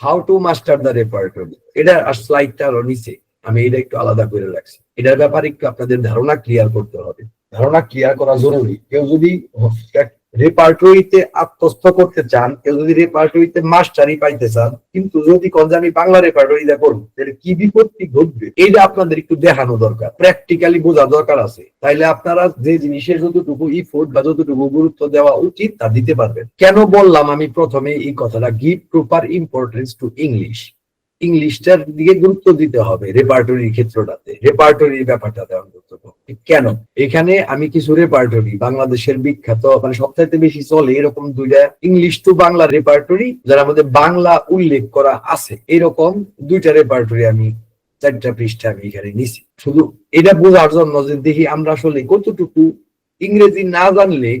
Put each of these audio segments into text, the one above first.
How to master the repertory এটা স্লাইডটা আরও নিচে। আমি এটা একটু আলাদা করে রাখছি। এটার ব্যাপারে একটু আপনাদের ধারণা ক্লিয়ার করতে হবে। ধারণা ক্লিয়ার করা জরুরি। কেউ যদি রেপার্টরিতে আত্মস্থ করতে চান, কেউ যদি রেপার্টরিতে মাস্টারি পাইতে চান, কিন্তু যদি কোন যে আমি বাংলা রেপার্টরি দা করব তাহলে কি বিপত্তি ঘটবে? এইটা আপনাদের একটু দেখানো দরকার প্র্যাকটিক্যালি বোঝা দরকার আছে। তাইলে আপনারা যে জিনিসের যতটুকু ইফোর্ট বা যতটুকু গুরুত্ব দেওয়া উচিত, তা দিতে পারবেন। কেন বললাম আমি প্রথমে এই কথাটা give proper importance to English ইংলিশটার দিকে গুরুত্ব দিতে হবে রেপার্টরির ক্ষেত্রটাতে। রেপার্টরির ব্যাপারটা দেওয়া কেন? এখানে আমি কিছু রেপার্টরি, বাংলাদেশের বিখ্যাত মানে সবচাইতে বেশি চলে এরকম দুইটা ইংলিশ টু বাংলা রেপার্টরি, যার মধ্যে বাংলা উল্লেখ করা আছে। এরকম দুইটা রেপার্টরি আমি, চারটা পৃষ্ঠা আমি এখানে নিছি। শুধু এটা বোঝার জন্য যে দেখি আমরা আসলে কতটুকু ইংরেজি না জানলে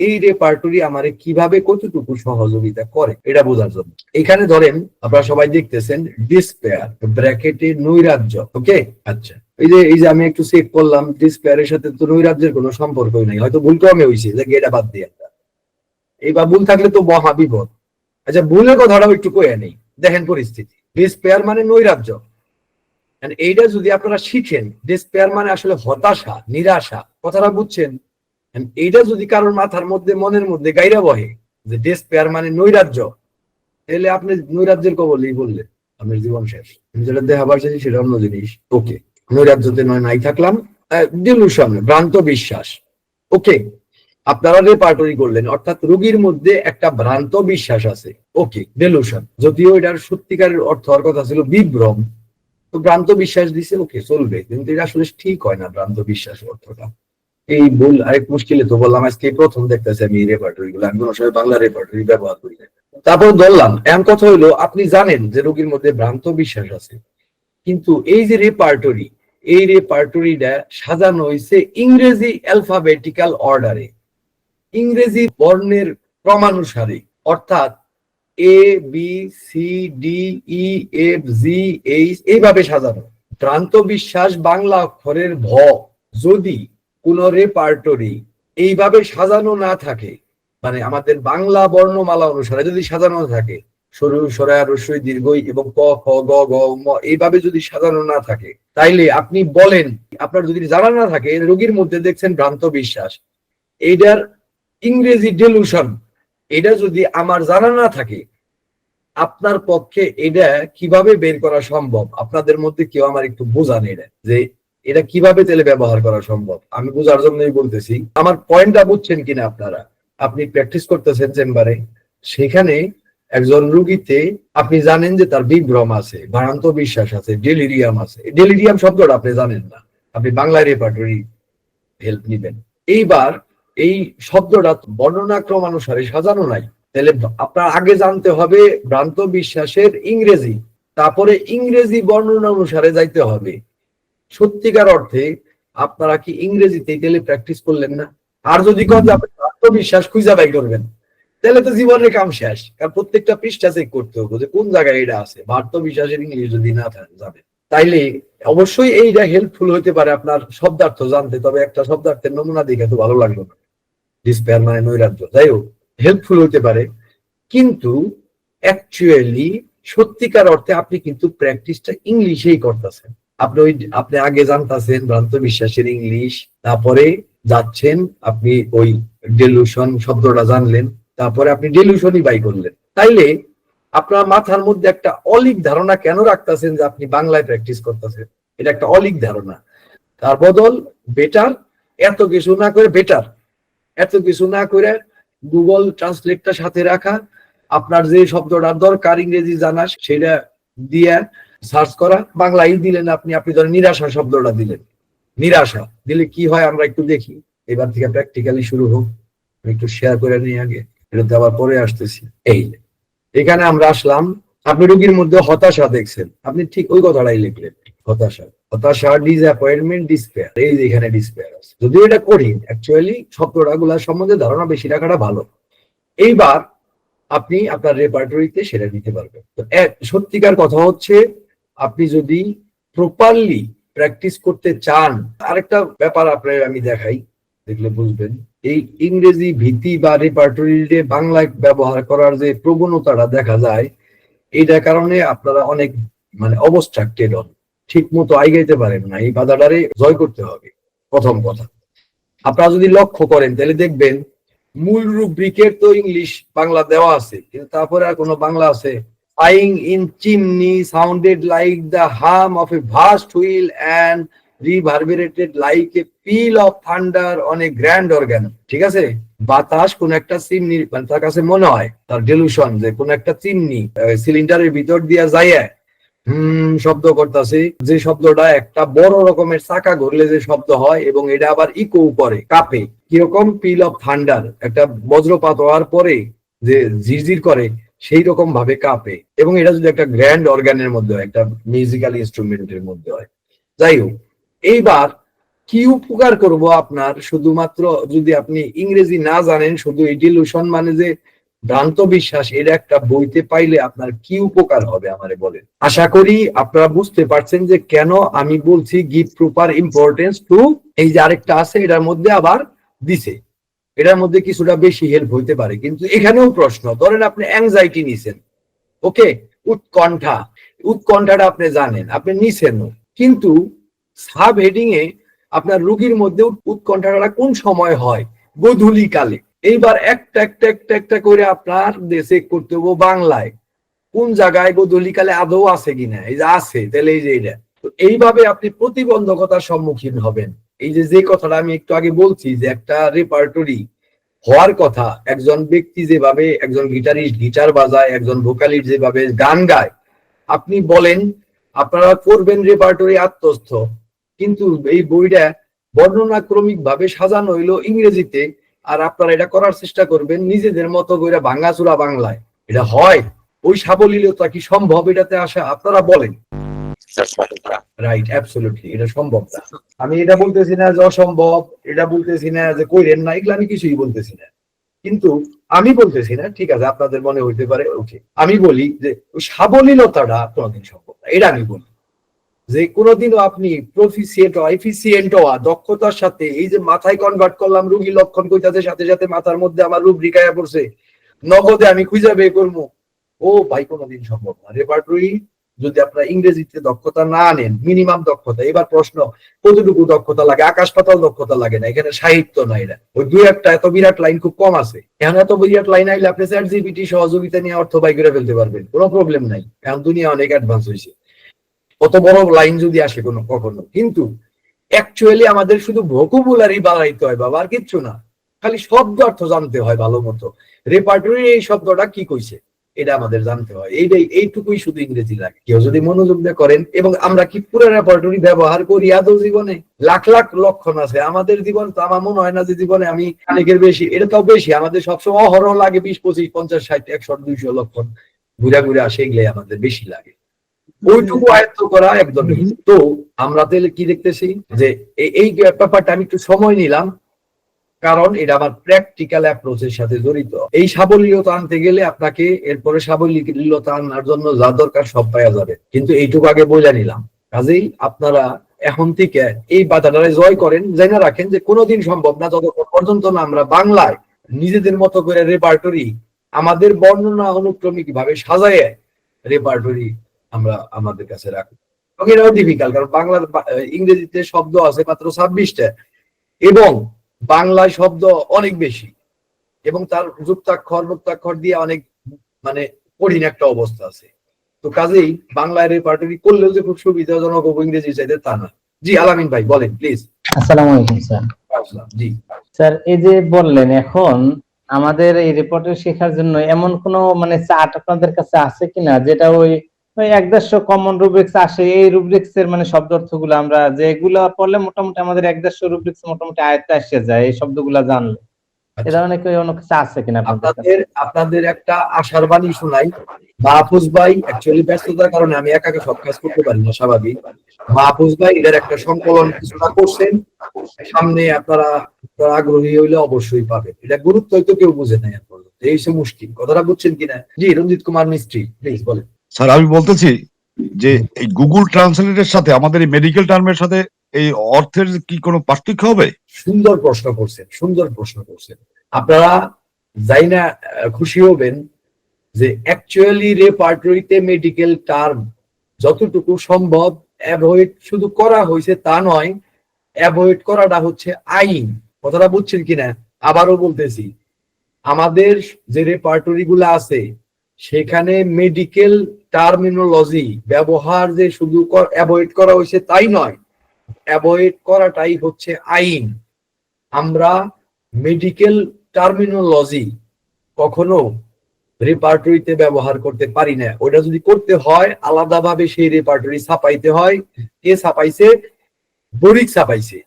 এই রেপার্টরি আমারে কীভাবে কতটুকু সহযোগিতা করে এটা বোঝার জন্য। এখানে ধরেন আপনারা সবাই দেখতেছেন ডিসপেয়ার ব্র্যাকেটে নৈরাজ্য ওকে আচ্ছা। এই যে এই যে আমি একটু চেক করলাম ডিসপেয়ারের সাথে তো নৈরাজ্যের কোনো সম্পর্কই নাই। হয়তো ভুল কমে হয়েছে যে এটা বাদ দিয়ে। একটা এইবার ভুল থাকলে তো মহা বিপদ আচ্ছা ভুলের কথাটাও একটু কয়ে নেই। দেখেন পরিস্থিতি। ডিসপেয়ার মানে নৈরাজ্য। এইটা যদি আপনারা শিখেন ডিসপেয়ার মানে আসলে হতাশা নিরাশা। কথাটা বুঝছেন? এইটা যদি কারোর মাথার মধ্যে, মনের মধ্যে গাইরা বহে যে ডেসপেয়ার মানে নৈরাজ্য, তাহলে আপনি নৈরাজ্যের কবলেই বললেন, আপনার জীবন শেষ। যেটা দেখাবার চাইছি সেটা অন্য জিনিস। ওকে নৈরাজ্যতে নয়, নাই থাকলাম। ডিলুশন ভ্রান্ত বিশ্বাস। ওকে আপনারা রেপার্টরি করলেন, অর্থাৎ রোগীর মধ্যে একটা ভ্রান্ত বিশ্বাস আছে। ওকে ডেলুশন যদিও এটার সত্যিকারের অর্থ হওয়ার কথা ছিল বিভ্রম। তো ভ্রান্ত বিশ্বাস দিছে ওকে চলবে। কিন্তু এটা আসলে ঠিক হয় না, ভ্রান্ত বিশ্বাস অর্থটা। এই ভুল আরেক মুশকিলে তো বললাম, আজকে প্রথম দেখতেছি আমি এই রেপার্টরি গুলো, আমি কোনো সময় বাংলা রেপার্টরি ব্যবহার করি না। তারপর ধরলাম, এমন কথা হইল, আপনি জানেন যে রোগীর মধ্যে ভ্রান্ত বিশ্বাস আছে, কিন্তু এই যে রেপার্টরি এই রেপার্টরিটা সাজানো হয়েছে ইংরেজি অ্যালফাবেটিক্যাল অর্ডারে ইংরেজি বর্ণের ক্রমানুসারে, অর্থাৎ A B C D E F G H এইভাবে সাজানো। ভ্রান্ত বিশ্বাস বাংলা অক্ষরের ভ। যদি কোন রেপার্টরি এইভাবে সাজানো না থাকে। মানে আমাদের বাংলা বর্ণমালা অনুসারে যদি সাজানো থাকে, সরু সরায়া রসই, দীর্ঘই এবং ক, খ, গ গ, ম এইভাবে যদি সাজানো না থাকে, তাইলে আপনি বলেন, আপনার যদি জানা না থাকে, রোগীর মধ্যে দেখছেন ভ্রান্ত বিশ্বাস। এইটার ইংরেজি ডেলুশন এটা যদি আমার জানা না থাকে, আপনার পক্ষে এটা কীভাবে বের করা সম্ভব? আপনাদের মধ্যে কেউ আমার একটু বোঝান এটা, যে এটা কীভাবে তেলে ব্যবহার করা সম্ভব? আমি বোঝার জন্যই বলতেছি। আমার পয়েন্টটা বুঝছেন কিনা আপনারা? আপনি প্র্যাকটিস করতেছেন চেম্বারে। সেখানে একজন রুগীতে আপনি জানেন যে তার বিভ্রম আছে, ভ্রান্ত বিশ্বাস আছে ডেলিরিয়াম আছে। ডেলিরিয়াম শব্দটা আপনি জানেন না। আপনি বাংলা রেপার্টরি হেল্প নিবেন। এইবার এই শব্দটা বর্ণনা ক্রমানুসারে সাজানো নাই। তাহলে আপনার আগে জানতে হবে ভ্রান্ত বিশ্বাসের ইংরেজি। তারপরে ইংরেজি বর্ণনা অনুসারে যাইতে হবে। সত্যিকার অর্থে আপনারা কি ইংরেজিতে গেলে প্র্যাকটিস করলেন না? আর যদি আপনি আত্মবিশ্বাস খুঁজে বাই করবেন, তাহলে তো জীবনের কাম শেষ। কারণ প্রত্যেকটা পৃষ্ঠা চেক করতে হবে যে কোন জায়গায় এটা আছে আত্মবিশ্বাসের ইংলিশ যদি না যাবে তাইলে অবশ্যই এইটা হেল্পফুল হতে পারে আপনার শব্দার্থ জানতে, তবে একটা শব্দার্থের নমুনা দেখে তো ভালো লাগল না। ডিসপেয়ার মানে নৈরাজ্য। যাই হোক হেল্পফুল হতে পারে। কিন্তু অ্যাকচুয়ালি সত্যিকার অর্থে আপনি কিন্তু প্র্যাকটিসটা ইংলিশেই করতেছেন। আপনি ওই আপনি আগে জানতেছেন ভ্রান্ত বিশ্বাসের ইংলিশ তারপরে যাচ্ছেন, আপনি ওই ডেলুশন শব্দটা জানলেন, তারপরে আপনি ডেলুশনই বাই করলেন। তাইলে আপনার মাথার মধ্যে একটা অলিক ধারণা কেন রাখতেছেন যে আপনি বাংলায় প্র্যাকটিস করতেছেন? এটা একটা অলিক ধারণা। তার বদল বেটার এত কিছু না করে বেটার এত কিছু না করে গুগল ট্রান্সলেটটা সাথে রাখা, আপনার যে শব্দটার দরকার ইংরেজি জানা সেটা দিয়ে সার্চ করা, বাংলায় দিলেন আপনি আপনি ধরেন নিরাশা শব্দটা দিলেন। নিরাশা, দিলে কি হয় আমরা একটু দেখি। এবার থেকে প্র্যাকটিক্যালি শুরু হোক। একটু শেয়ার করে নিই আগে। এটাতে আবার পরে আসতেছি। এই এখানে আমরা আসলাম। আপনি রোগীর মধ্যে হতাশা দেখছেন। আপনি ঠিক ওই কথাটাই লিখলেন। হতাশা। হতাশা ডিসঅ্যাপয়েন্টমেন্ট ডিসপেয়ার এই যে এখানে ডিসপেয়ার আছে। যদিও এটা করি অ্যাকচুয়ালি শব্দটা সম্বন্ধে ধারণা বেশি রাখাটা ভালো। এইবার আপনি আপনার রেপার্টরিতে সেটা নিতে পারবেন। তো সত্যিকার কথা হচ্ছে আপনি যদি প্রপারলি প্র্যাকটিস করতে চান, আরেকটা ব্যাপার আপনার আমি দেখাই, দেখলে বুঝবেন। এই ইংরেজি ভীতি বা রেপার্টরিতে বাংলায় ব্যবহার করার যে প্রবণতাটা দেখা যায়, এইটার কারণে আপনারা অনেক মানে অবস্ট্রাক্টেড হন। ঠিক মতো আইগাইতে পারেন না, এই বাধাটারে জয় করতে হবে, প্রথম কথা। আপনারা যদি লক্ষ্য করেন, তাহলে দেখবেন, মূল রুব্রিকের তো ইংলিশ বাংলা দেওয়া আছে, কিন্তু তারপরে আর কোনো বাংলা আছে। আইং in chimney sounded like the hum of a vast wheel and reverberated like a peal of thunder on a grand organ ঠিক আছে? বাতাস কোন একটা চিমনি মানে তার কাছে মনে হয়, তার ডেলুশন যে কোন একটা চিমনি সিলিন্ডারের ভিতর দিয়া যায় হুম, শব্দ করতেছে। যে শব্দটা একটা বড় রকমের চাকা ঘুরলে যে শব্দ হয় এবং এটা আবার ইকো করে কাপে। কীরকম? পিল অফ থান্ডার একটা বজ্রপাত হওয়ার পরে যে ঝিরঝির করে সেই রকম ভাবে কাঁপে। এবং এটা যদি একটা গ্র্যান্ড অর্গানের মধ্যে হয়, একটা মিউজিক্যাল ইনস্ট্রুমেন্টের মধ্যে হয়। যাই হোক, এইবার কি উপকার করব আপনার? শুধুমাত্র যদি আপনি ইংরেজি না জানেন, শুধু এই ডিলুশন মানে যে ভ্রান্ত বিশ্বাস এটা একটা বইতে পাইলে আপনার কি উপকার হবে আমারে বলেন? আশা করি আপনারা বুঝতে পারছেন যে কেন আমি বলছি গিভ প্রপার ইম্পর্টেন্স টু এই যে আরেকটা আছে, এটার মধ্যে আবার দিছে। এটার মধ্যে কিছুটা বেশি হেল্প হইতে পারে। কিন্তু এখানেও প্রশ্ন, ধরেন আপনি অ্যাংজাইটি নিছেন ওকে উৎকণ্ঠা, উৎকণ্ঠাটা আপনি জানেন, আপনি নিছেন কিন্তু সাব হেডিং এ আপনার রুগীর মধ্যে উৎকণ্ঠাটা কোন সময় হয়? গোধূলি কালে এইবার একটা একটা একটা একটা করে আপনার দেশে করতে হবে বাংলায়। কোন জায়গায় গোধূলি কালে আদৌ আছে কিনা? এই যে আছে, তাহলে এই যে এটা। তো এইভাবে আপনি প্রতিবন্ধকতার সম্মুখীন হবেন। এই যে যে কথাটা আমি একটু আগে বলছি যে একটা রেপার্টরি হওয়ার কথা, একজন ব্যক্তি যেভাবে একজন গিটারিস্ট গিটার বাজায়, একজন ভোকালিস্ট যেভাবে গান গায়, আপনি বলেন, আপনারা করবেন রেপার্টরি আত্মস্থ, কিন্তু এই বইটা বর্ণনাক্রমিক ভাবে সাজানো হইল ইংরেজিতে, আর আপনারা এটা করার চেষ্টা করবেন, নিজেদের মতো করে ভাঙ্গাচুরা বাংলায়। এটা হয়, ওই সাবলীলতা কি সম্ভব এটাতে আসা, আপনারা বলেন। রাইট অ্যাবসলিউটলি এটা সম্ভব না। আমি এটা বলতেছি না যে অসম্ভব, এটা বলতেছি না যে কইরেন না, এগুলো আমি কিছুই বলতেছি না। কিন্তু আমি বলতেছি না, ঠিক আছে, আপনাদের মনে হইতে পারে ওকে আমি বলি যে সাবলীলতাটা কোনোদিন সম্ভব না, এটা আমি বলি। যে কোনোদিনও আপনি প্রফিসিয়েন্ট এফিসিয়েন্ট হওয়া দক্ষতার সাথে এই যে মাথায় কনভার্ট করলাম, রুগী লক্ষণ কইতাছে, সাথে সাথে মাথার মধ্যে আমার রুব্রিকায় পড়ছে, নগদে আমি খুঁজে বের করব। ও ভাই, কোনোদিন সম্ভব না। রেপার্টরি যদি আপনারা ইংরেজিতে দক্ষতা না আনেন মিনিমাম দক্ষতা, এবার প্রশ্ন, কতটুকু দক্ষতা লাগে? আকাশ পাতাল দক্ষতা লাগে না, এখানে সাহিত্য নাই না ওই দুই একটা এত বিরাট লাইন খুব কম আছে। এখন এত বিরাট লাইন আইলে আপনি চ্যাট জিপিটি সহযোগিতা নিয়ে অর্থ বাই করে ফেলতে পারবেন, কোনো প্রবলেম নাই। এখন দুনিয়া অনেক অ্যাডভান্স হয়েছে। অত বড় লাইন যদি আসে কোনো, কখনো। কিন্তু অ্যাকচুয়ালি আমাদের শুধু ভোকুবুলারি বাড়াইতে হয় বাবা, আর কিচ্ছু না। খালি শব্দ অর্থ জানতে হয় ভালো মতো। রেপার্টরি এই শব্দটা কি কইছে? এটা আমাদের জানতে হয়। এইটাই, এইটুকুই শুধু ইংরেজি লাগে। কেউ যদি মনোযোগ দিয়ে করেন, এবং আমরা কি পুরো রেপার্টরি ব্যবহার করি আদৌ জীবনে? লাখ লাখ লক্ষণ আছে। আমাদের জীবন তো আমার মনে হয় না যে জীবনে আমি অনেকের বেশি। এটা তো বেশি। আমাদের সবসময় অহরহ লাগে বিশ, পঁচিশ, পঞ্চাশ, ষাট, একশো, দুইশো লক্ষণ। ঘুরে ঘুরে আসে এগুলাই আমাদের বেশি লাগে। ওইটুকু আয়ত্ত করা একদম তো আমরা তাহলে কি দেখতেছি? যে এই ব্যাপারটা আমি একটু সময় নিলাম। কারণ এটা আমার প্র্যাকটিক্যাল অ্যাপ্রোচের সাথে জড়িত। এই সাবলীলতা আনতে গেলে আপনাকে এরপরে সাবলীলতা আনার জন্য যা দরকার সব পাওয়া যাবে। কিন্তু এইটুকু আগে বোঝা নিলাম। কাজেই আপনারা এখন থেকে এই বাধাটারে জয় করেন, জেনে রাখেন যে কোনোদিন সম্ভব না, যতক্ষণ পর্যন্ত না আমরা বাংলায় নিজেদের মতো করে রেপার্টরি আমাদের বর্ণনা অনুক্রমিক ভাবে সাজায় রেপার্টরি আমরা আমাদের কাছে রাখি। এটাও ডিফিকাল্ট কারণ বাংলার ইংরেজিতে শব্দ আছে মাত্র ছাব্বিশটা। এবং বাংলায় শব্দ অনেক বেশি। এবং তার যুক্তাক্ষর মুক্তাক্ষর দিয়ে অনেক মানে কঠিন একটা অবস্থা আছে। তো কাজেই বাংলায় রেপার্টরি করলেও যে খুব সুবিধাজনক হবে ইংরেজি চাইতে তা না। জি আলামিন ভাই বলেন প্লিজ আসসালামু আলাইকুম স্যার। জি। স্যার এই যে বললেন এখন আমাদের এই রিপোর্টের শেখার জন্য এমন কোনো মানে চার্ট আপনাদের কাছে আছে কিনা? যেটা ওই ওই এক দেড়শো কমন রুব্রিক্স আসে। এই রুব্রিক্স এর মানে শব্দ অর্থগুলো আমরা যেগুলো পড়লে মোটামুটি আমাদের এক দেড়শো রুব্রিক্স মোটামুটি আয়ত্তে আসে যায় এই শব্দগুলা জানলে। আচ্ছা। এ ধরনের কি অন্য কিছু আছে কিনা আপনাদের আপনাদের একটা আশার বাণী শোনাই। মাহফুজ ভাই অ্যাকচুয়ালি ব্যস্ততার কারণে আমি একাকে সব কাজ করতে পারি না স্বাভাবিক। মাহফুজ ভাই এটার একটা সংকলন কিছুটা করছেন। সামনে আপনারা আপনারা আগ্রহী হইলে অবশ্যই পাবেন। এটা গুরুত্ব হয়তো কেউ বুঝে নাই এখন। এই সে মুশকিল কথাটা বুঝছেন কিনা? জি রঞ্জিত কুমার মিস্ত্রি প্লিজ বলেন। স্যার আমি বলতেছি যে এই গুগল ট্রান্সলেটের সাথে আমাদের এই মেডিকেল টার্মের সাথে এই অর্থের কি কোনো পার্থক্য হবে? সুন্দর প্রশ্ন করছেন সুন্দর প্রশ্ন করছেন। আপনারা যাই না খুশি হবেন যে অ্যাকচুয়ালি রেপার্টরিতে মেডিকেল টার্ম যতটুকু সম্ভব অ্যাভয়েড শুধু করা হয়েছে তা নয় অ্যাভয়েড করাটা হচ্ছে আইন। কথাটা বুঝছেন কিনা? আবারও বলতেছি আমাদের যে রেপার্টরি গুলো আছে সেখানে মেডিকেল টার্মিনোলজি ব্যবহার যে শুধু অ্যাভয়েড করা হয়েছে তাই নয় অ্যাভয়েড করাটাই হচ্ছে আইন। আমরা মেডিকেল টার্মিনোলজি কখনো রেপার্টরিতে ব্যবহার করতে পারি না। ওটা যদি করতে হয়, আলাদাভাবে সেই রেপার্টরি ছাপাইতে হয়, কে ছাপাইছে? বরিক ছাপাইছে।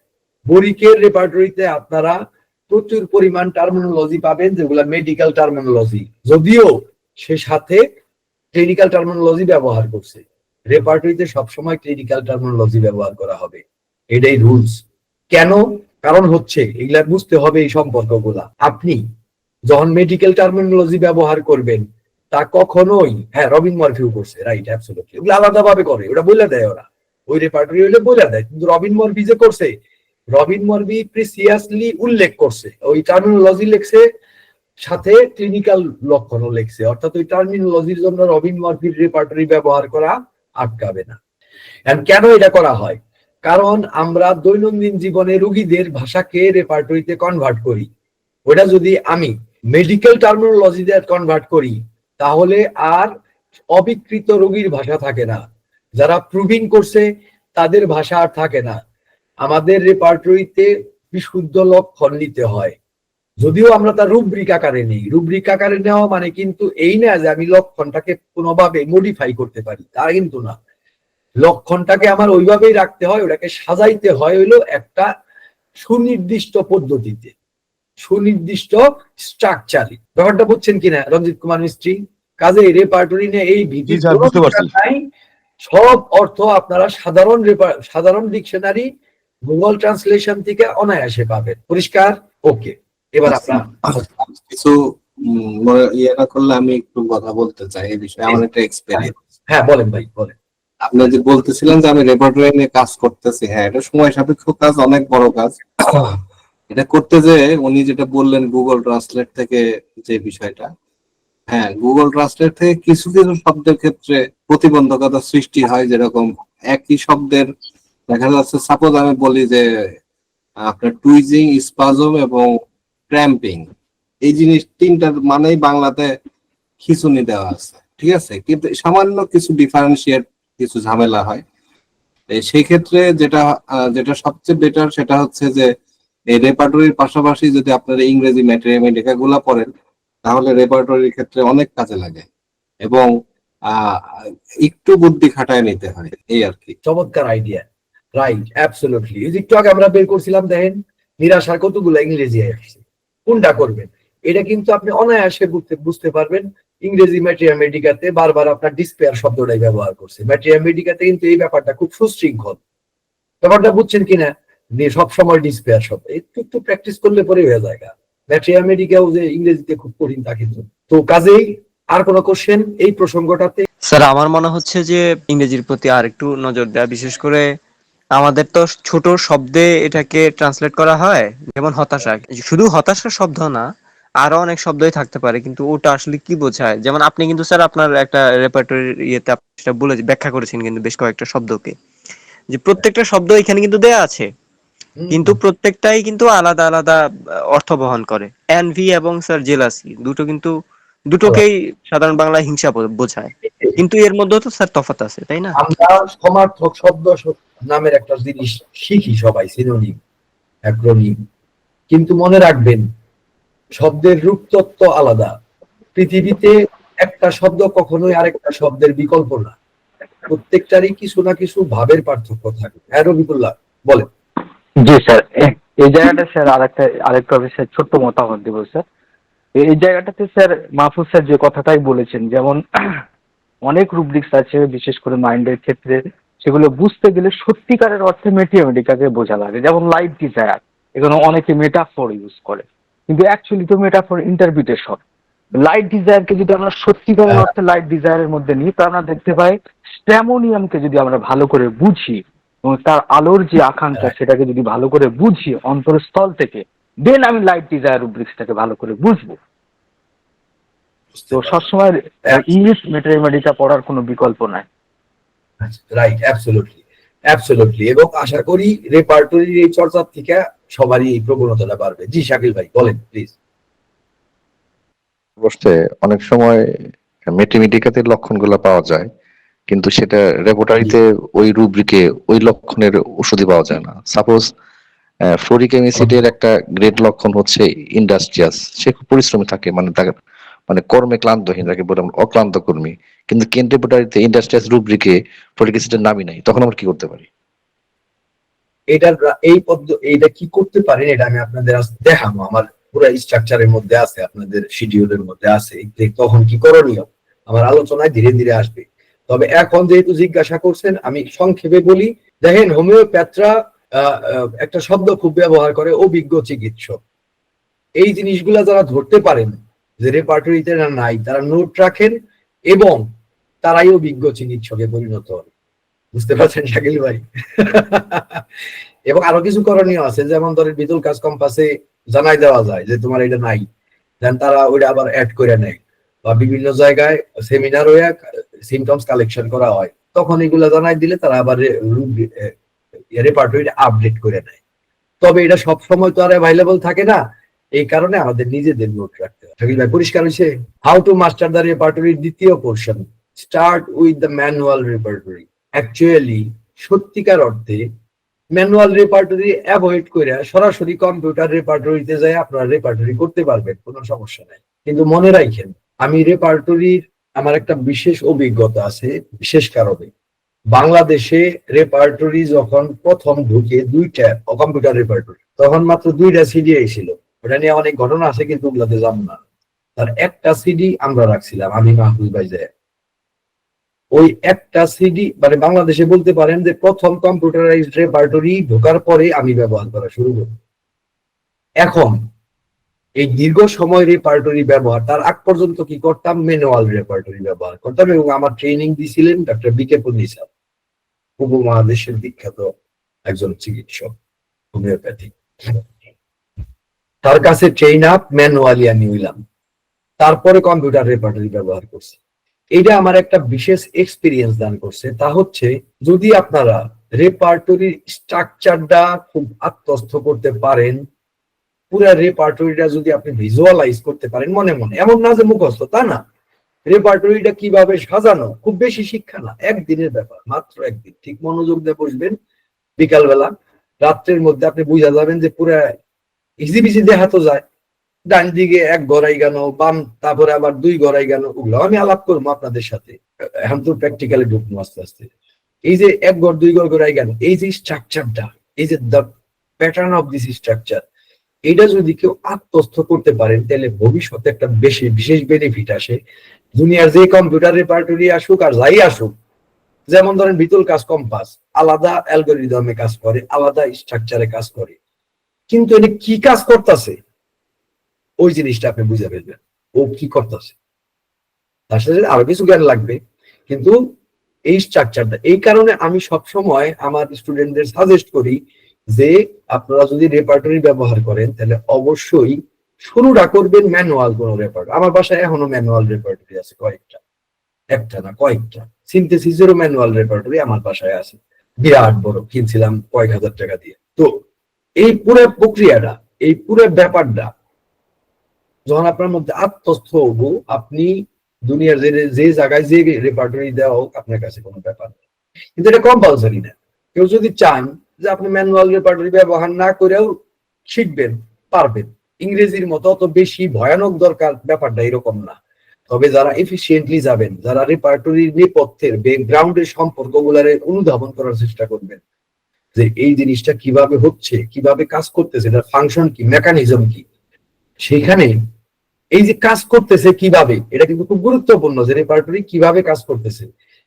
বরিকের রেপার্টরিতে আপনারা প্রচুর পরিমাণ টার্মিনোলজি পাবেন, যেগুলা মেডিকেল টার্মিনোলজি যদিও সে সাথে ক্লিনিক্যাল টার্মিনোলজি ব্যবহার করছে। রেপার্টরিতে সবসময় ক্লিনিক্যাল টার্মিনোলজি ব্যবহার করা হবে। এটাই রুলস কেন? কারণ হচ্ছে এগুলা বুঝতে হবে এই সম্পর্কগুলা। আপনি যখন মেডিকেল টার্মিনোলজি ব্যবহার করবেন, তা কখনোই হ্যাঁ রবিন মরফিউ করছে রাইট অ্যাবসলিউটলি ওগুলো আলাদা ভাবে করে, ওটা বলে দেয় ওরা। ওই রেপার্টরি হলে বলে দেয়। কিন্তু রবিন মরফি যে করছে রবিন মরফি প্রিসিয়াসলি উল্লেখ করছে। ওই টার্মিনোলজি লেখছে সাথে ক্লিনিক্যাল লক্ষণও লেখছে অর্থাৎ ওই টার্মিনোলজির জন্য রবিন মরফির রেপার্টরি ব্যবহার করা আটকাবে না। কেন এটা করা হয়? কারণ আমরা দৈনন্দিন জীবনে রুগীদের ভাষাকে রেপার্টরিতে কনভার্ট করি। ওটা যদি আমি মেডিকেল টার্মিনোলজিতে কনভার্ট করি, তাহলে আর অবিকৃত রোগীর ভাষা থাকে না। যারা প্রুভিং করছে, তাদের ভাষা আর থাকে না। আমাদের রেপার্টরিতে বিশুদ্ধ লক্ষণ নিতে হয়। যদিও আমরা তার রুব্রিক আকারে নেই। রুব্রিক আকারে নেওয়া মানে কিন্তু এই না যে আমি লক্ষণটাকে কোনোভাবে মডিফাই করতে পারি। তা কিন্তু না। লক্ষণটাকে আমার ওইভাবেই রাখতে হয় ওটাকে সাজাইতে হয় হইল একটা সুনির্দিষ্ট পদ্ধতিতে। সুনির্দিষ্ট স্ট্রাকচারে ব্যাপারটা বুঝছেন কিনা রঞ্জিত কুমার মিস্ত্রি কাজে রেপার্টরি নিয়ে এই ভীতি জি স্যার, কোনো বুঝতে পারছি। দরকার নাই। সব অর্থ আপনারা সাধারণ সাধারণ ডিকশনারি গুগল ট্রান্সলেশন থেকে অনায়াসে পাবেন। পরিষ্কার? ওকে এবার আপনার কিছু ইয়ে না করলে আমি একটু কথা বলতে চাই এই বিষয়ে আমার একটা এক্সপেরিয়েন্স হ্যাঁ বলেন ভাই বলেন। আপনি যে বলতেছিলেন যে আমি রেপার্টরি নিয়ে কাজ করতেছি হ্যাঁ এটা সময় সাপেক্ষ কাজ অনেক বড় কাজ। এটা করতে যে উনি যেটা বললেন গুগল ট্রান্সলেট থেকে যে বিষয়টা হ্যাঁ গুগল ট্রান্সলেট থেকে কিছু কিছু শব্দের ক্ষেত্রে প্রতিবন্ধকতা সৃষ্টি হয় যেরকম একই শব্দের দেখা যাচ্ছে সাপোজ আমি বলি যে আপনার টুইজিং স্পাজম এবং ক্র্যাম্পিং এই জিনিস তিনটার মানেই বাংলাতে খিচুনি দেওয়া আছে, ঠিক আছে? কিন্তু সামান্য কিছু ডিফারেন্সিয়েট কিছু ঝামেলা হয়। সেই ক্ষেত্রে যেটা যেটা সবচেয়ে বেটার সেটা হচ্ছে যে রেপার্টরির পাশাপাশি যদি আপনারা ইংরেজি ম্যাটেরিয়া গুলা পড়েন, তাহলে রেপার্টরির ক্ষেত্রে অনেক কাজে লাগে এবং একটু বুদ্ধি খাটায় নিতে হয়, এই আর কি। চমৎকার আইডিয়া রাইট অ্যাবসলিউটলি একটু আগে আমরা বের করছিলাম, দেখেন, নিরাশার কতগুলো ইংরেজি আসছে। কোনটা করবেন? এটা কিন্তু আপনি অনায়াসে বুঝতে বুঝতে পারবেন। ইংরেজি ম্যাটেরিয়া মেডিকাতে বারবার আপনার ডিসপেয়ার শব্দটাই ব্যবহার করছে। ম্যাটেরিয়া মেডিকাতে কিন্তু এই ব্যাপারটা খুব সুশৃঙ্খল। ব্যাপারটা বুঝছেন কিনা? যে সবসময় ডিসপেয়ার শব্দ। একটু একটু প্র্যাকটিস করলে পরে হয়ে যায় ম্যাট্রিয়া মেডিকাও যে ইংরেজিতে খুব কঠিন তা কিন্তু। তো কাজেই আর কোনো কোশ্চেন এই প্রসঙ্গটাতে স্যার, আমার মনে হচ্ছে যে ইংরেজির প্রতি আর একটু নজর দেওয়া বিশেষ করে আমাদের তো ছোট শব্দে এটাকে ট্রান্সলেট করা হয় যেমন হতাশা। শুধু হতাশা শব্দ না আরও অনেক শব্দই থাকতে পারে কিন্তু ওটা আসলে কি বোঝায়? যেমন আপনি কিন্তু স্যার আপনার একটা রেপার্টরির ইয়েতে আপনি সেটা বলে ব্যাখ্যা করেছেন কিন্তু বেশ কয়েকটা শব্দকে। যে প্রত্যেকটা শব্দ এখানে কিন্তু দেয়া আছে কিন্তু প্রত্যেকটাই কিন্তু আলাদা আলাদা অর্থ বহন করে। এনভি এবং স্যার জেলাসি দুটো কিন্তু দুটোকেই সাধারণ বাংলায় হিংসা বোঝায়। কিন্তু এর মধ্যে তো স্যার তফাৎ আছে তাই না? আমরা সমার্থক শব্দ নামের একটা জিনিস শিখি সবাই সিনোনিম অ্যাক্রোনিম কিন্তু মনে রাখবেন শব্দের রূপ রূপতত্ত্ব আলাদা। পৃথিবীতে একটা শব্দ কখনোই আরেকটা শব্দের বিকল্প না। প্রত্যেকটারই কিছু না কিছু ভাবের পার্থক্য থাকে। হ্যাঁ রবিকুল্লাহ বলেন। জি স্যার। এই জায়গাটা স্যার আরেকটা আরেকটা ছোট্ট মতামত দিব স্যার। এই জায়গাটাতে স্যার মাহফুজ স্যার যে কথাটাই বলেছেন যেমন অনেক রুব্রিক্স আছে বিশেষ করে মাইন্ডের ক্ষেত্রে সেগুলো বুঝতে গেলে সত্যিকারের অর্থে মেটিয়ামেটিকাকে বোঝা লাগে। যেমন লাইট ডিজায়ার এখানে অনেকে মেটাফোর ইউজ করে। কিন্তু অ্যাকচুয়ালি তো মেটাফোর ইন্টারপ্রিটেশন লাইট ডিজায়ারকে যদি আমরা সত্যিকারের অর্থে লাইট ডিজায়ারের মধ্যে নিই তো আমরা দেখতে পাই স্ট্যামোনিয়ামকে যদি আমরা ভালো করে বুঝি এবং তার আলোর যে আকাঙ্ক্ষা সেটাকে যদি ভালো করে বুঝি অন্তরস্থল থেকে দেন আমি লাইট ডিজায়ার রুব্রিক্সটাকে ভালো করে বুঝব। তো সবসময় ইংলিশ ম্যাথমেটিকা পড়ার কোনো বিকল্প নাই। রাইট অ্যাবসলুটলি অ্যাবসলুটলি এবং আশা করি রেপার্টরির এই চর্চার থেকে সবারই এই প্রবণতাটা বাড়বে। জি শাকিল ভাই বলেন প্লিজ বসতে অনেক সময় মেথমেটিকাতে লক্ষণগুলো পাওয়া যায় কিন্তু সেটা রেপোটারিতে ওই রুব্রিকে ওই লক্ষণের ওষুধই পাওয়া যায় না। সাপোজ ফ্লোরিক এর একটা গ্রেট লক্ষণ হচ্ছে ইন্ডাস্ট্রিয়াস। সে খুব পরিশ্রমী থাকে মানে তাকে মানে কর্মে ক্লান্তহীন যাকে বলে আমরা অক্লান্ত কর্মী। কিন্তু কেন রেপোটারিতে ইন্ডাস্ট্রিয়াস রুব্রিকে ফ্লোরিক অ্যাসিডের নামই নাই। তখন আমরা কি করতে পারি? এটার এই পদ্ধতি এইটা কি করতে পারেন এটা আমি আপনাদের আজ দেখাবো। আমার পুরো স্ট্রাকচারের মধ্যে আছে আপনাদের শিডিউলের মধ্যে আছে। তখন কি করণীয়? আমার আলোচনায় ধীরে ধীরে আসবে। তবে এখন যেহেতু জিজ্ঞাসা করছেন আমি সংক্ষেপে বলি দেখেন হোমিওপ্যাথরা একটা শব্দ খুব ব্যবহার করে অভিজ্ঞ চিকিৎসক। এই জিনিসগুলা যারা ধরতে পারেন, যে রেপার্টরিতে নাই, তারা নোট রাখেন এবং তারাই অভিজ্ঞ চিকিৎসকে পরিণত হন। বুঝতে পারছেন, শাকিল ভাই? এবং আরও কিছু করণীয় আছে, যেমন ধরেন বিদুল কাজ কম্পাসে জানাই দেওয়া যায় যে তোমার এটা নাই। দেন তারা ওইটা আবার অ্যাড করে নেয়। বা বিভিন্ন জায়গায় সেমিনার হয়ে সিমটমস কালেকশন করা হয়। তখন এগুলো জানাই দিলে তারা আবার আপডেট করে নেয় তবে এটা সব সময় তো আর অ্যাভাইলেবল থাকে না। এই কারণে আমাদের নিজেদের নোট রাখতে ভাই, পরিষ্কার হয়েছে? হাউ টু মাস্টার দ্য রেপার্টরির দ্বিতীয় portion start with the manual repertory actually সত্যিকার অর্থে ম্যানুয়াল রেপার্টরি অ্যাভয়েড করে সরাসরি কম্পিউটার রেপার্টরিতে যায়, আপনারা রেপার্টরি করতে পারবেন, কোনো সমস্যা নাই। কিন্তু মনে রাখেন, আমি রেপার্টরির আমার একটা বিশেষ অভিজ্ঞতা আছে, বিশেষ কারণে। বাংলাদেশে রেপার্টরি যখন প্রথম ঢুকে দুইটা কম্পিউটার রেপার্টরি তখন মাত্র দুইটা সিডি ছিল। ওটা নিয়ে অনেক ঘটনা আছে, কিন্তু ওগুলাতে যাব না। তার একটা সিডি আমরা রাখছিলাম, আমি মাহফুজ ভাই যায় ওই একটা সিডি মানে বাংলাদেশে বলতে পারেন যে প্রথম কম্পিউটারাইজড রেপার্টরি ঢোকার পরে আমি ব্যবহার করা শুরু করি। এখন এই দীর্ঘ সময় রেপার্টরি ব্যবহার, তার আগ পর্যন্ত কি করতাম? ম্যানুয়াল রেপার্টরি ব্যবহার করতাম এবং আমার ট্রেনিং দিছিলেন ডক্টর বিকে পুনিসা উপমহাদেশের বিখ্যাত একজন চিকিৎসক হোমিওপ্যাথি তার কাছে ট্রেন আপ ম্যানুয়ালি আমি হইলাম। তারপরে কম্পিউটার রেপার্টরি ব্যবহার করছি। এটা আমার একটা বিশেষ এক্সপিরিয়েন্স দান করছে। তা হচ্ছে, যদি আপনারা রেপার্টরির স্ট্রাকচারটা খুব আত্মস্থ করতে পারেন পুরা রেপার্টরিটা যদি আপনি ভিজুয়ালাইজ করতে পারেন, মনে মনে। এমন না যে মুখস্থ, তা না। রেপার্টরিটা কীভাবে সাজানো, খুব বেশি শিক্ষা না, একদিনের ব্যাপার, মাত্র একদিন। ঠিক মনোযোগ দিয়ে বসবেন বিকালবেলা। রাত্রের মধ্যে আপনি বুঝা যাবেন যে পুরা ইজি বিজি দেখা তো যায়। ডান দিকে এক গড়াই গেল, বাম, তারপরে আবার দুই গড়াই গেল, ওগুলো আমি আলাপ করব আপনাদের সাথে। এখন তো প্র্যাকটিক্যালি ঢুকবো আস্তে আস্তে। এই যে এক গড়, দুই গড় গড়াই গেল, এই যে স্ট্রাকচারটা এই যে the pattern of this structure এটা যদি কেউ আত্মস্থ করতে পারেন, তাহলে ভবিষ্যতে একটা বেশি, বিশেষ বেনিফিট আসে। দুনিয়ার যে কম্পিউটার রেপার্টরি আসুক আর যাই আসুক, যেমন ধরেন বিতুল কাজ কম্পাস আলাদা অ্যালগোরিদমে কাজ করে, আলাদা স্ট্রাকচারে কাজ করে। কিন্তু এটা কি কাজ করতেছে? ওই জিনিসটা আপনি বুঝে ফেলবেন, ও কি করতেছে? তার সাথে আরও কিছু জ্ঞান লাগবে। কিন্তু এই স্ট্রাকচারটা এই কারণে আমি সব সময় আমার স্টুডেন্টদের সাজেস্ট করি যে আপনারা যদি রেপার্টরি ব্যবহার করেন, তাহলে অবশ্যই শুরুটা করবেন ম্যানুয়াল কোন রেপার্টরি আমার বাসায় এখনও ম্যানুয়াল রেপার্টরি আছে কয়েকটা। একটা না, কয়েকটা। সিনথেসিসেরও ম্যানুয়াল রেপার্টরি আমার বাসায় আছে। বিরাট বড়, কিনছিলাম কয়েক হাজার টাকা দিয়ে। তো এই পুরো প্রক্রিয়াটা, এই পুরো ব্যাপারটা, যখন আপনার মধ্যে আত্মস্থ হব, আপনি দুনিয়ার যে যে জায়গায় যে রেপার্টরি দেওয়া হোক, আপনার কাছে কোনো ব্যাপার নেই। কিন্তু এটা কম্পালসারি না। কেউ যদি চান যে আপনি ম্যানুয়াল রেপার্টরি ব্যবহার না করেও শিখবেন, পারবেন। ইংরেজির মতো অত বেশি ভয়ানক দরকার ব্যাপারটা এরকম না। তবে যারা এফিসিয়েন্টলি যাবেন, যারা রেপার্টরির নেপথ্যের ব্যাকগ্রাউন্ডের সম্পর্কগুলারে অনুধাবন করার চেষ্টা করবেন, যে এই জিনিসটা কীভাবে হচ্ছে, কীভাবে কাজ করতেছে, এটার ফাংশন কি মেকানিজম কি, সেখানে এই যে কাজ করতেছে কীভাবে, এটা কিন্তু খুব গুরুত্বপূর্ণ যে রেপার্টরি কীভাবে কাজ করতেছে।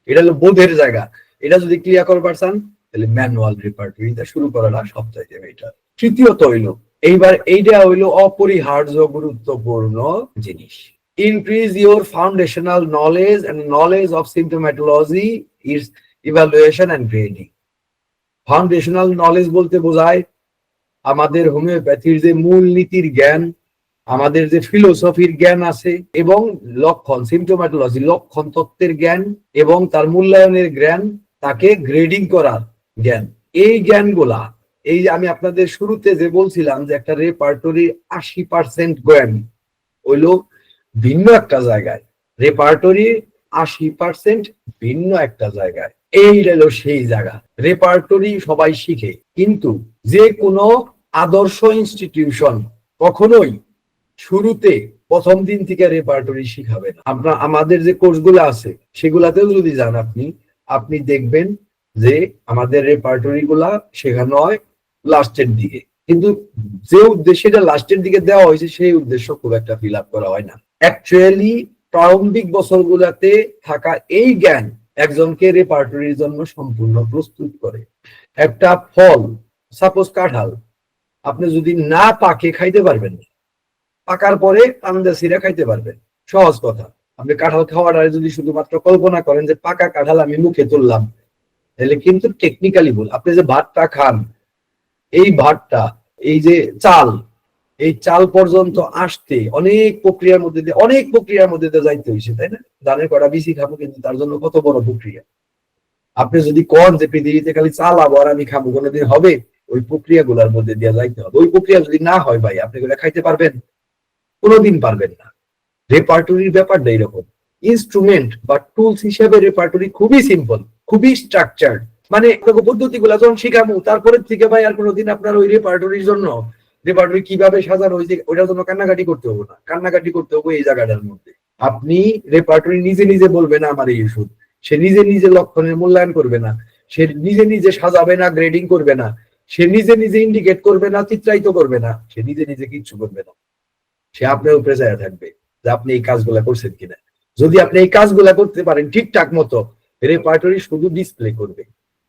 এটা হলো বোধের জায়গা। এটা যদি ক্লিয়ার করবার চান তাহলে ম্যানুয়াল রেপার্টরিটা শুরু করাটা সবচাইতে এটা। তৃতীয়ত হইল, এইবার এইটা হইল অপরিহার্য, গুরুত্বপূর্ণ জিনিস। Increase your foundational knowledge and knowledge of symptomatology its evaluation and grading foundational knowledge বলতে বোঝায় আমাদের হোমিওপ্যাথির যে মূল নীতির জ্ঞান, আমাদের যে ফিলোসফির জ্ঞান আছে, এবং লক্ষণ সিমটোম্যাটোলজি লক্ষণ তত্ত্বের জ্ঞান, এবং তার মূল্যায়নের জ্ঞান, তাকে গ্রেডিং করার জ্ঞান। এই জ্ঞানগুলা, এই যে আমি আপনাদের শুরুতে যে বলছিলাম যে একটা রেপার্টরি আশি পার্সেন্ট জ্ঞান, হইল ভিন্ন একটা জায়গায়। রেপার্টরি আশি পার্সেন্ট ভিন্ন একটা জায়গায়। এই হলো সেই জায়গা। রেপার্টরি সবাই শিখে। কিন্তু যে কোনো আদর্শ ইনস্টিটিউশন কখনোই শুরুতে প্রথম দিন থেকে রেপার্টরি শিখাবে না। আপনার আমাদের যে কোর্সগুলো আছে, সেগুলাতেও যদি যান আপনি আপনি দেখবেন যে আমাদের রেপার্টরি গুলা শেখানো হয় লাস্টের দিকে। কিন্তু যে উদ্দেশ্যে এটা লাস্টের দিকে দেওয়া হয়েছে, সেই উদ্দেশ্য খুব একটা ফিল আপ করা হয় না। অ্যাকচুয়ালি প্রারম্ভিক বছরগুলাতে থাকা এই জ্ঞান একজনকে রেপার্টরির জন্য সম্পূর্ণ প্রস্তুত করে। একটা ফল সাপোজ কাঁঠাল, আপনি যদি না পাকে খাইতে পারবেন না, পাকার পরে আন্দা সিরা খাইতে পারবেন। সহজ কথা। আপনি কাঁঠাল খাওয়ার যদি শুধুমাত্র কল্পনা করেন যে পাকা কাঁঠাল আমি মুখে তুললাম তাহলে কিন্তু টেকনিক্যালি ভুল। আপনি যে ভাতটা খান, এই ভাতটা, এই যে চাল, এই চাল পর্যন্ত আসতে অনেক প্রক্রিয়ার মধ্যে দিয়ে, অনেক প্রক্রিয়ার মধ্যে দিয়ে যাইতে হয়েছে তাই না? ধানের কটা বেশি খাব কিন্তু তার জন্য কত বড় প্রক্রিয়া? আপনি যদি কন যে পৃথিবীতে খালি চাল আবার আমি খাব, কোনোদিন হবে, ওই প্রক্রিয়া গুলার মধ্যে দিয়ে যাইতে হবে। ওই প্রক্রিয়া যদি না হয় ভাই, আপনি ওগুলা খাইতে পারবেন? কোনোদিন পারবেন না। রেপার্টরির ব্যাপারটা এরকম ইনস্ট্রুমেন্ট বা টুলস হিসেবে রেপার্টরি খুবই সিম্পল খুবই স্ট্রাকচার্ড মানে পদ্ধতি গুলা যখন শিখামু, তারপরে থেকে ভাই আর কোনোদিন আপনার ওই রেপার্টরির জন্য রেপার্টরি কীভাবে সাজানো হয়েছে ওটার জন্য কান্নাকাটি করতে হবে না। কান্নাকাটি করতে হবে এই জায়গাটার মধ্যে। আপনি রেপার্টরি নিজে নিজে বলবে না আমার এই ওষুধ। সে নিজে নিজে লক্ষণের মূল্যায়ন করবে না। সে নিজে নিজে সাজাবে না গ্রেডিং করবে না। সে নিজে নিজে ইন্ডিকেট করবে না, চিত্রায়িত করবে না। সে নিজে নিজে কিচ্ছু করবে না। সে আপনার উপরে যায় থাকবে যে আপনি এই কাজগুলা করছেন কিনা। যদি আপনি এই কাজগুলা করতে পারেন ঠিকঠাক মতো রেপার্টরি শুধু ডিসপ্লে করবে,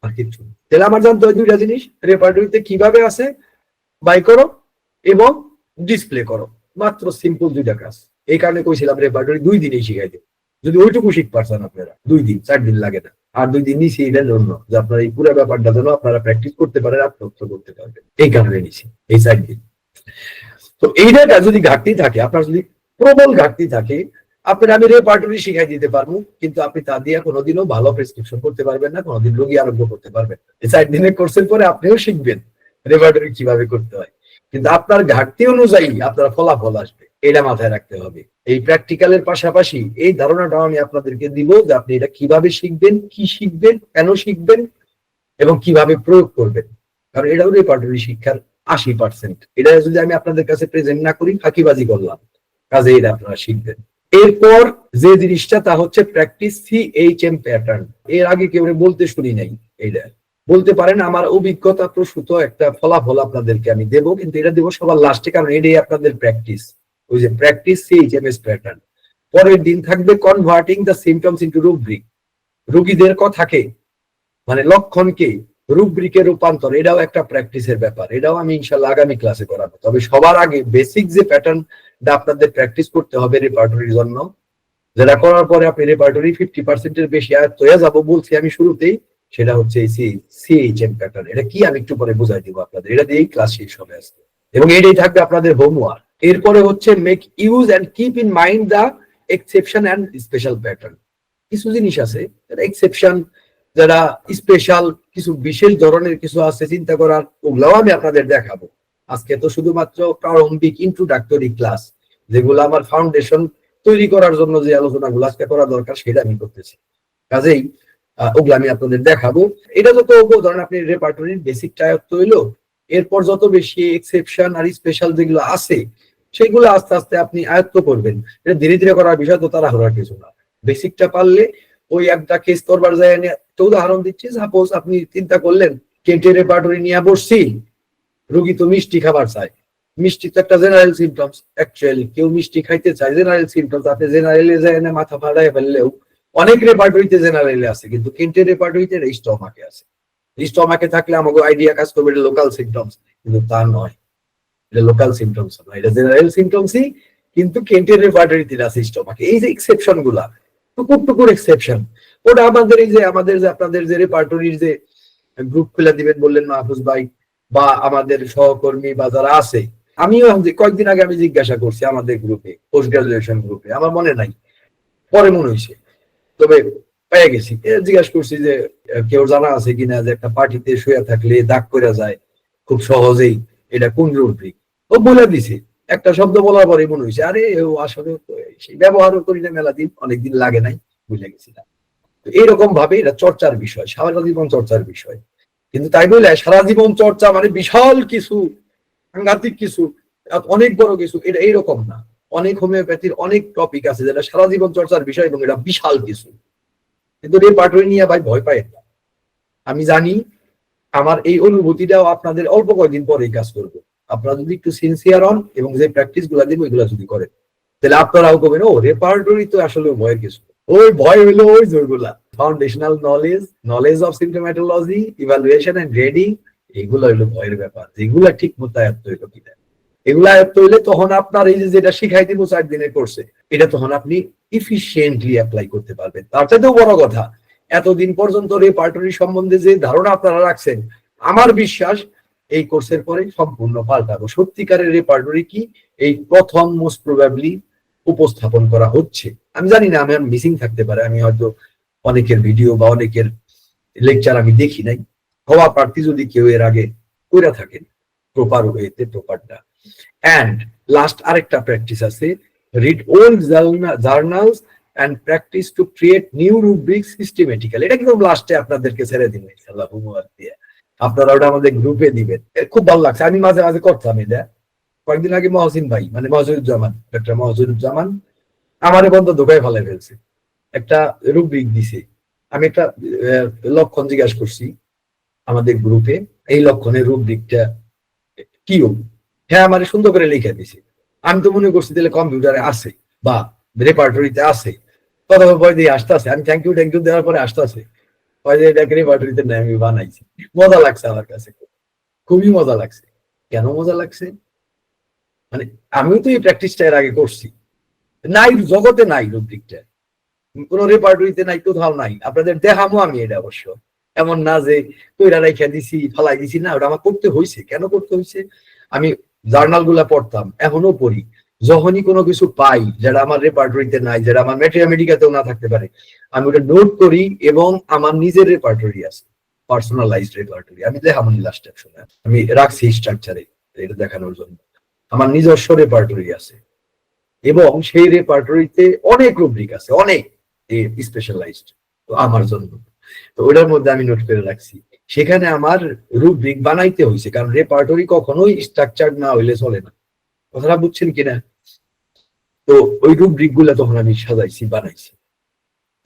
আর কিছু তাহলে আমার জানতে হয় দুইটা জিনিস রেপার্টরিতে কীভাবে আছে বাই করো এবং ডিসপ্লে করো। মাত্র সিম্পল দুইটা কাজ। এই কারণে কইছিলাম রেপার্টরি দুই দিনেই শিখাই দেব। যদি ওইটুকু শিখ পারছেন আপনারা, দুই দিন, চার দিন লাগে না। আর দুই দিন নিছি এটার জন্য যে আপনারা এই পুরো ব্যাপারটা যেন আপনারা প্র্যাকটিস করতে পারেন আত্মস্থ করতে পারবেন। এই কারণে নিছি এই চার দিন। তো এইটা যদি ঘাটতি থাকে, আপনার যদি প্রবল ঘাটতি থাকে আপনার আমি রেপার্টরি শিখাই দিতে পারব, কিন্তু আপনি তা দিয়ে কোনোদিনও ভালো প্রেসক্রিপশন করতে পারবেন না, কোনোদিন রোগী আরোগ্য করতে পারবেন। চার দিনের কোর্সের পরে আপনিও শিখবেন রেপার্টরি কীভাবে করতে হয়। কিন্তু আপনার ঘাটতি অনুযায়ী আপনার ফলাফল আসবে, এটা মাথায় রাখতে হবে। এই প্র্যাকটিক্যালের পাশাপাশি এই ধারণাটাও আমি আপনাদেরকে দিব যে আপনি এটা কীভাবে শিখবেন, কি শিখবেন, কেন শিখবেন এবং কীভাবে প্রয়োগ করবেন। কারণ এটাও রেপার্টরি শিক্ষার আশি পার্সেন্ট এটা যদি আমি আপনাদের কাছে প্রেজেন্ট না করি, ফাঁকিবাজি করলাম। কাজে এটা আপনারা শিখবেন। এরপর যে জিনিসটা, তা হচ্ছে practice C H M pattern এর আগে কেউ বলতে শুনি নাই এইটা। বলতে পারেন, আমার অভিজ্ঞতা প্রসূত একটা ফলাফল আপনাদেরকে আমি দেবো, কিন্তু এটা দেবো সবার লাস্টে কারণ এটাই আপনাদের প্র্যাকটিস ওই যে practice C H M S pattern পরের দিন থাকবে converting the symptoms into rubric রোগীদের কথাকে মানে লক্ষণকে রুব্রিকে রূপান্তর, এটাও একটা প্র্যাকটিসের ব্যাপার। এটাও আমি ইনশাল্লাহ আগামী ক্লাসে করাবো। তবে সবার আগে বেসিক যে প্যাটার্নটা আপনাদের প্র্যাকটিস করতে হবে রেপার্টরির জন্য। যেটা করার পরে আপনি রেপার্টরি ফিফটি পার্সেন্টের বেশি আয়ত্ত হয়ে যাব বলছি আমি শুরুতেই, সেটা হচ্ছে এই সিএইচএম প্যাটার্ন এটা কি আমি একটু পরে বুঝাই দিব আপনাদের। এটা দিয়েই ক্লাস শেষ হবে আজকে। এবং এটাই থাকবে আপনাদের হোমওয়ার্ক এরপরে হচ্ছে make use and keep in mind the exception and special pattern কিছু জিনিস আছে যারা এক্সেপশন যারা স্পেশাল কিছু বিশেষ ধরনের কিছু আছে চিন্তা করার, ওগুলাও আমি আপনাদের দেখাবো। আজকে তো শুধুমাত্র প্রারম্ভিক ইন্ট্রোডাক্টরি ক্লাস যেগুলো আমার ফাউন্ডেশন তৈরি করার জন্য যে আলোচনাগুলো আজকে করা দরকার সেটা আমি করতেছি। কাজেই ওগুলো আমি আপনাদের দেখাবো। এটা যত ধরেন আপনি রেপার্টরির বেসিক আয়ত্ত হইল এরপর যত বেশি এক্সেপশন আর স্পেশাল যেগুলো আছে, সেগুলো আস্তে আস্তে আপনি আয়ত্ত করবেন। এটা ধীরে ধীরে করার বিষয়, তো তারা হওয়ার কিছু না। বেসিকটা পারলে ওই একটা কেস করবার যায় একটা উদাহরণ দিচ্ছি। সাপোজ আপনি চিন্তা করলেন কেটে রেপার্টরি নিয়ে বসছি রোগী তো মিষ্টি খাবার চায়। মিষ্টি তো একটা জেনারেল সিমটমস অ্যাকচুয়ালি কেউ মিষ্টি খাইতে চায় জেনারেল সিমটমস আপনি জেনারেলে যায় না, মাথা ফাটায় ফেললেও। অনেক রেপার্টরিতে জেনারেলে আছে, কিন্তু কেন্টের রেপার্টরিতে স্টমাকে আছে। স্টমাকে থাকলে আমাকে আইডিয়া কাজ করবে, এটা লোকাল সিমটমস কিন্তু তা নয়। এটা লোকাল সিমটমস নয় এটা জেনারেল সিমটমসই কিন্তু কেন্টের রেপার্টরিতে আছে স্টমাকে এই যে এক্সেপশনগুলা, টুকুর টুকুর এক্সেপশন ওটা আমাদের এই যে, আমাদের যে, আপনাদের যে রেপার্টরির যে গ্রুপ খুলে দিবেন, বললেন মাহফুজ ভাই বা আমাদের সহকর্মী বা যারা আছে, আমিও যে- কয়েকদিন আগে আমি জিজ্ঞাসা করছি আমাদের গ্রুপে পোস্ট গ্রাজুয়েশন গ্রুপে আমার মনে নাই। পরে মনে হয়েছে। তবে পেয়ে গেছি। জিজ্ঞাসা করছি যে কেউ জানা আছে কিনা যে একটা পার্টিতে শুয়ে থাকলে দাগ করে যায়? খুব সহজেই। এটা কোন রুব্রিক ও বলে দিছে। একটা শব্দ বলার পরে মনে হয়েছে, আরে ও আসলে ব্যবহারও করি না, মেলা দিন, অনেকদিন লাগে নাই বুঝে গেছিলাম। এইরকম ভাবে এটা চর্চার বিষয়, সারা জীবন চর্চার বিষয়। কিন্তু তাই বলে সারা জীবন চর্চা মানে বিশাল কিছু, সাংঘাতিক কিছু অনেক বড় কিছু, এটা এইরকম না। অনেক হোমিওপ্যাথির অনেক টপিক আছে যেটা সারা জীবন চর্চার বিষয় এবং এটা বিশাল কিছু। কিন্তু রেপার্টরি নিয়ে ভাই ভয় পায় না। আমি জানি আমার এই অনুভূতিটাও আপনাদের অল্প কয়েকদিন পরেই কাজ করবে। আপনারা যদি একটু সিনসিয়ার হন এবং যে প্র্যাকটিসগুলা দিব এগুলা যদি করেন। তাহলে আপনারাও করবেন। ও রেপার্টরি তো আসলে ভয়ের কিছু ওই ভয় হইল ওই যেগুলা foundational knowledge knowledge of symptomatology evaluation and grading এগুলো হইল ভয়ের ব্যাপার। যেগুলা ঠিক মতো আয়ত্ত হইল কিনা। এগুলা আয়ত্ত হইলে তখন আপনার এই যেটা শিখাই দিব চার দিনের কোর্সে এটা তখন আপনি ইফিসিয়েন্টলি অ্যাপ্লাই করতে পারবেন। তার চাইতেও বড় কথা, এতদিন পর্যন্ত রেপার্টরি সম্বন্ধে যে ধারণা আপনারা রাখছেন, আমার বিশ্বাস এই কোর্সের পরে সম্পূর্ণ পাল্টাবো। সত্যিকারের রেপার্টরি কি এই প্রথম মোস্ট প্রবাবলি উপস্থাপন করা হচ্ছে। আমি জানি না, আমি মিসিং থাকতে পারে, আমি হয়তো অনেকের ভিডিও বা অনেকের লেকচার আমি দেখি নাই। হওয়া প্রার্থী যদি কেউ এর আগে করে থাকেন প্রপার ওয়েতে প্রপারটা অ্যান্ড লাস্ট আরেকটা প্র্যাকটিস আছে read old journals and practice to create new rubric systematical এটা কিন্তু লাস্টে আপনাদেরকে ছেড়ে দিন ইনশাআল্লাহ হোমওয়ার্ক দিয়ে। আপনারা ওটা আমাদের গ্রুপে দিবেন। খুব ভালো লাগছে। আমি মাঝে মাঝে করতাম এটা। কয়েকদিন আগে মহসিন ভাই মানে মহসিনুজ্জামান ডক্টর মহসিনুজ্জামান আমারে বন্ধ ধোকায় ফেলে ফেলছে। একটা রুব্রিক দিছে। আমি একটা লক্ষণ জিজ্ঞাসা করছি আমাদের গ্রুপে এই লক্ষণের রুব্রিকটা কি? হ্যাঁ আমার সুন্দর করে লিখে দিছে। আমি তো মনে করছি তাহলে কম্পিউটারে আছে বা রেপার্টরিতে আছে। কথা ভয় দিয়ে আসতে আছে আমি থ্যাংক ইউ থ্যাংক ইউ দেওয়ার পরে আসতে আছে ভয় দিয়ে এটাকে রেপার্টরিতে নেই, আমি বানাইছি। মজা লাগছে আমার কাছে। খুবই মজা লাগছে। কেন মজা লাগছে? মানে আমিও তো এই প্র্যাকটিসটা এর আগে করছি। নাই, জগতে নাই রুব্রিকটা। কোন রেপার্টরিতে নাই, কোথাও নাই। আপনাদের দেখামো আমি এটা অবশ্য। এমন না যে কইরা রাইখা দিছি, ফালাই দিছি, না, ওটা আমার করতে হয়েছে কেন করতে হয়েছে আমি জার্নালগুলা পড়তাম, এখনও পড়ি। যখনই কোনো কিছু পাই যেটা আমার রেপার্টরিতে নাই যেটা আমার মেটেরিয়ামেডিকাতেও না থাকতে পারে, আমি ওটা নোট করি এবং আমার নিজের রেপার্টরি আছে পার্সোনালাইজড রেপার্টরি আমি দেখাবো লাস্ট অপশনে আমি রাখছি স্ট্রাকচারে এটা দেখানোর জন্য। আমার নিজস্ব রেপার্টরি আছে। এবং সেই রেপার্টরিতে অনেক রুব্রিক আছে, অনেক। স্পেশালাইজড আমার জন্য। তো ওটার মধ্যে আমি নোট করে রাখছি। সেখানে আমার রুব্রিক বানাইতে হয়েছে কারণ রেপার্টরি কখনোই স্ট্রাকচার না হইলে চলে না। কথাটা বুঝছেন কিনা? তো ওই রুব্রিকগুলা তখন আমি সাজাইছি, বানাইছি।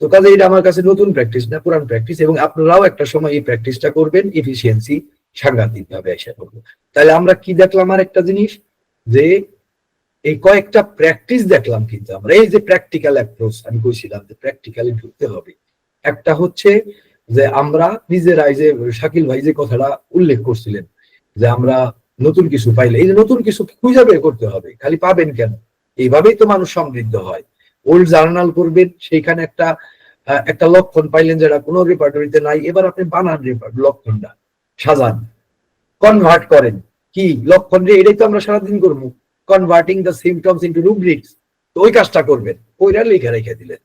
তো কাজে এটা আমার কাছে নতুন প্র্যাকটিস না, পুরান প্র্যাকটিস এবং আপনারাও একটা সময় এই প্র্যাকটিসটা করবেন এফিসিয়েন্সি সাংঘাতিক ভাবে আশা করব। তাহলে আমরা কি দেখলাম আর একটা জিনিস? যে এই কয়েকটা প্র্যাকটিস দেখলাম কিন্তু আমরা। এই যে প্র্যাকটিক্যাল অ্যাপ্রোচ আমি কইছিলাম যে প্র্যাকটিক্যালি ঢুকতে হবে। একটা হচ্ছে যে আমরা নিজেরাই যে শাকিল ভাই যে কথাটা উল্লেখ করছিলেন, যে আমরা নতুন কিছু পাইলে, এই যে নতুন কিছু খুঁজে বের করতে হবে, খালি পাবেন কেন? এইভাবেই তো মানুষ সমৃদ্ধ হয়। ওল্ড জার্নাল করবেন সেইখানে একটা একটা লক্ষণ পাইলেন যেটা কোনো রেপার্টরিতে নাই, এবার আপনি বানান লক্ষণটা, সাজান কনভার্ট করেন। কি? লক্ষণ রে, এটাই তো আমরা সারাদিন করব। Converting the symptoms into rubrics তো ওই কাজটা করবেন। ওইটা লিখে রেখে দিলেন।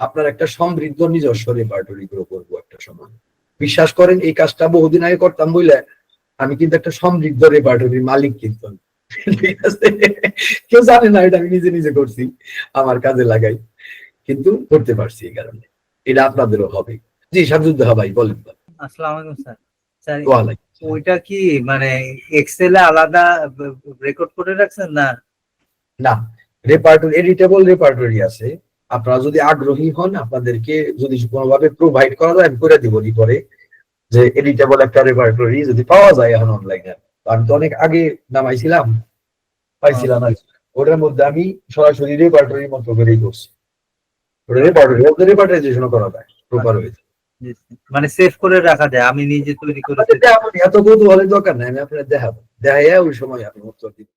আপনার একটা সমৃদ্ধ নিজস্ব রেপার্টরি গ্রো করব একটা সময়। বিশ্বাস করেন এই কাজটা বহুদিন আগে করতাম বলে আমি কিন্তু একটা সমৃদ্ধ রেপার্টরির মালিক কিন্তু। ঠিক আছে? কেউ জানে না এটা আমি নিজে নিজে করছি আমার কাজে লাগাই। কিন্তু করতে পারছি এই কারণে। এটা আপনাদেরও হবে। জি শামসুদ্দ ভাই বলেন। আসসালামু আলাইকুম স্যার। স্যার ওইটা কি মানে এক্সেলে আলাদা রেকর্ড করে রাখছেন না? না রেপার্টরি এডিটেবল রেপার্টরি আছে। আপনারা যদি আগ্রহী হন, আপনাদেরকে যদি কোনোভাবে প্রোভাইড করা যায়, আমি করে দিব পরে যে এডিটেবল একটা রেপার্টরি যদি পাওয়া যায় এখন অনলাইনে আমি তো অনেক আগে নামাইছিলাম, পাইছিলাম আর ওটার মধ্যে আমি সরাসরি রেপার্টরির মতো করেই করছি। ওটা রেপার্টরি রেপার্টাইজেশন করা যায় প্রপার হয়েছে। মানে সেভ করে রাখা যায়, আমি নিজে তৈরি করে এত কৌতূহলের দরকার নাই, আমি আপনার দেখাবো। দেখাইয়া ওই সময় আপনি উত্তর দিবেন